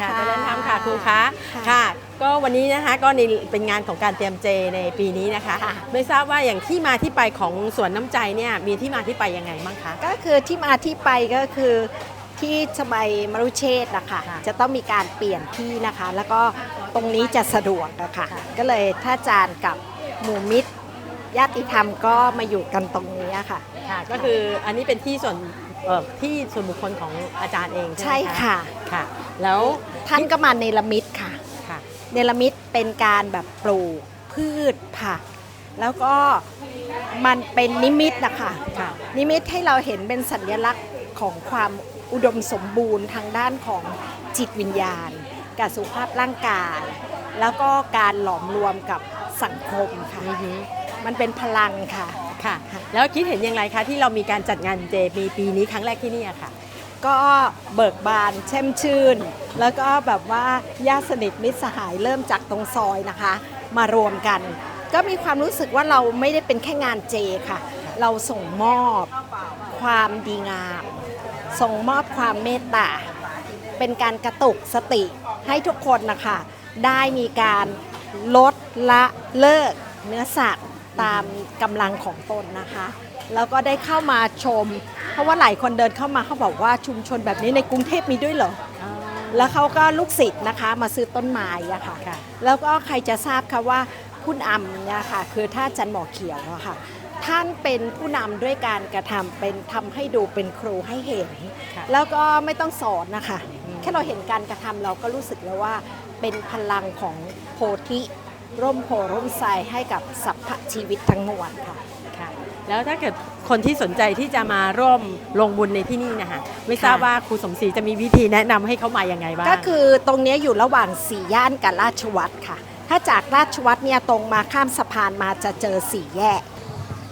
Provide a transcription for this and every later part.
ค่ะครูคะค่ะค่ะ ก็วันนี้นะคะก็ในเป็นงานของการเตรียมเจในปีนี้นะคะค่ะไม่ทราบว่าอย่างที่มาที่ไปของสวนน้ำใจเนี่ยมีที่มาที่ไปยังไงบ้างคะ ก็คือที่มาที่ไปก็คือที่สมัยมรุเชษฐ์นะคะค่ะจะต้องมีการเปลี่ยนที่นะคะ แล้วก็ตรงนี้จะสะดวกอะค่ะค่ะก็เลยท่านอาจารย์กับหมู่มิตรญาติธรรมก็มาอยู่กันตรงนี้อะค่ะ ค่ะ ก็คืออันนี้เป็นที่ส่วนเอ่อ ที่ส่วนบุคคลของอาจารย์เองใช่ใช่ไหมคะค่ะ ค่ะ แล้วท่านก็มาเนรมิตค่ะ ค่ะ เนรมิตเป็นการแบบปลูกพืชผัก แล้วก็มันเป็นนิมิตนะคะค่ะ นิมิตให้เราเห็นเป็นสัญลักษณ์ของความอุดมสมบูรณ์ทางด้านของจิตวิญญาณกับสุขภาพร่างกาย แล้วก็การหลอมรวมกับสังคมค่ะ อือฮึมันเป็นพลังค่ะ ค่ะ แล้วคิดเห็นอย่างไรคะที่เรามีการจัดงานเจปีปีนี้ครั้งแรกที่นี่อะค่ะ ก็เบิกบานแช่มชื่น แล้วก็แบบว่าญาติสนิทมิตรสหายเริ่มจากตรงซอยนะคะ มารวมกัน ก็มีความรู้สึกว่าเราไม่ได้เป็นแค่งานเจค่ะ เราส่งมอบความดีงาม ส่งมอบความเมตตา เป็นการกระตุกสติให้ทุกคนนะคะ ได้มีการลดละเลิกเนื้อสัตว์ ตามกำลังของตนนะคะ แล้วก็ได้เข้ามาชม เพราะว่าหลายคนเดินเข้ามาเขาบอกว่าชุมชนแบบนี้ในกรุงเทพมีด้วยเหรอแล้วเขาก็ลูกศิษย์นะคะมาซื้อต้นไม้อะค่ะค่ะแล้วก็ใครจะทราบคะว่าคุณอำเนี่ยค่ะคือท่านอาจันหมอเขียวอะค่ะท่านเป็นผู้นำด้วยการกระทำเป็นทำให้ดูเป็นครูให้เห็นค่ะแล้วก็ไม่ต้องสอนนะคะอืมแค่เราเห็นการกระทำเราก็รู้สึกแล้วว่าเป็นพลังของโพธิ ร่มโพร่มไทรให้กับสรรพชีวิตทั้งมวลค่ะค่ะ แล้วถ้าเกิดคนที่สนใจที่จะมาร่วมลงบุญในที่นี่นะคะไม่ทราบค่ะว่าครูสมศรีจะมีวิธีแนะนำให้เขามาอย่างไงบ้าง ก็คือตรงเนี้ยอยู่ระหว่างสี่ย่านกับราชวัตรค่ะ ถ้าจากราชวัตรเนี่ยตรงมาข้ามสะพานมาจะเจอสี่แยก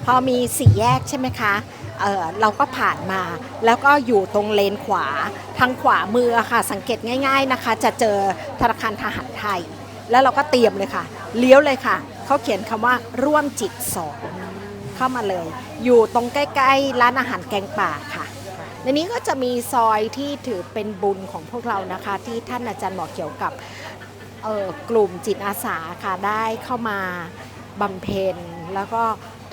พอมีสี่แยกใช่ไหมคะเออเราก็ผ่านมา แล้วก็อยู่ตรงเลนขวา ทางขวามือค่ะ สังเกตง่าย ๆนะคะ จะเจอธนาคารทหารไทย แล้วเราก็เตรียมเลยค่ะ เลี้ยวเลยค่ะ เขาเขียนคำว่าร่วมจิตสองเข้ามาเลย อยู่ตรงใกล้ๆ ร้านอาหารแกงป่าค่ะ ในนี้ก็จะมีซอยที่ถือเป็นบุญของพวกเรานะคะ ที่ท่านอาจารย์หมอเกี่ยวกับเอ่อกลุ่มจิตอาสาค่ะได้เข้ามาบำเพ็ญแล้วก็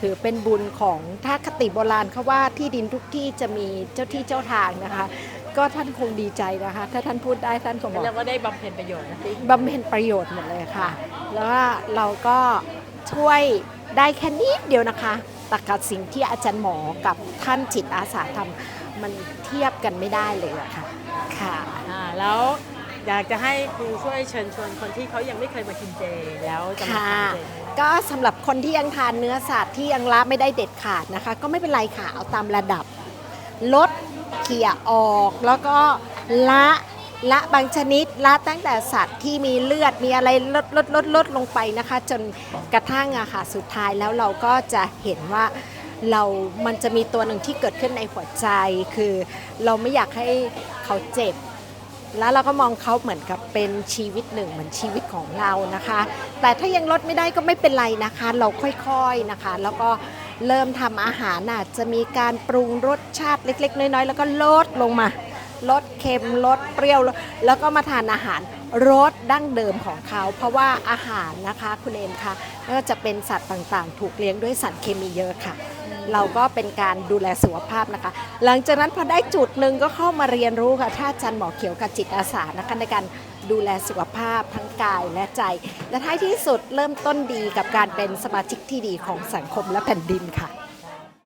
ถือเป็นบุญของถ้าคติโบราณเขาว่าที่ดินทุกที่จะมีเจ้าที่เจ้าทางนะคะ ก็ท่านคงดีใจนะคะ ถ้าท่านพูดได้ท่านคงบอกเรียกว่าได้บำเพ็ญประโยชน์นะสิบำเพ็ญประโยชน์หมดเลยค่ะ แล้วก็เราก็ช่วยได้แค่นิดเดียวนะคะแต่กับสิ่งที่อาจารย์หมอกับท่านจิตอาสาทำมันเทียบกันไม่ได้เลยอะค่ะค่ะอ่าแล้วอยากจะให้ครูช่วยเชิญชวนคนที่เขายังไม่เคยมากินเจแล้วจะมาค่ะทานเจก็สำหรับคนที่ยังทานเนื้อสัตว์ที่ยังละไม่ได้เด็ดขาดนะคะ ก็ไม่เป็นไรค่ะเอาตามระดับ ลด เขี่ยออกแล้วก็ละละบางชนิดละตั้งแต่สัตว์ที่มีเลือดมีอะไรลดลดลดลดลงไปนะคะ จนกระทั่งอะค่ะสุดท้ายแล้วเราก็จะเห็นว่าเรา มันจะมีตัวหนึ่งที่เกิดขึ้นในหัวใจ คือเราไม่อยากให้เขาเจ็บ แล้วเราก็มองเขาเหมือนกับเป็นชีวิตหนึ่งเหมือนชีวิตของเรานะคะ แต่ถ้ายังลดไม่ได้ก็ไม่เป็นไรนะคะ เราค่อยๆนะคะ แล้วก็ เริ่มทำอาหารน่ะจะมีการปรุงรสชาติเล็ก ๆ น้อยๆ แล้วก็ลดลงมาลดเค็มลดเปรี้ยว แล้วก็มาทานอาหารรสดั้งเดิมของเขา เพราะว่าอาหารนะคะคุณเอมคะไม่ว่าจะเป็นสัตว์ต่างๆ ถูกเลี้ยงด้วยสารเคมีเยอะค่ะ เราก็เป็นการดูแลสุขภาพนะคะ หลังจากนั้นพอได้จุดหนึ่งก็เข้ามาเรียนรู้ค่ะท่าจารย์หมอเขียวกับจิตอาสานะคะในการ ดูแลสุขภาพทั้งกายและใจ และท้ายที่สุดเริ่มต้นดีกับการเป็นสมาชิกที่ดีของสังคมและแผ่นดินค่ะ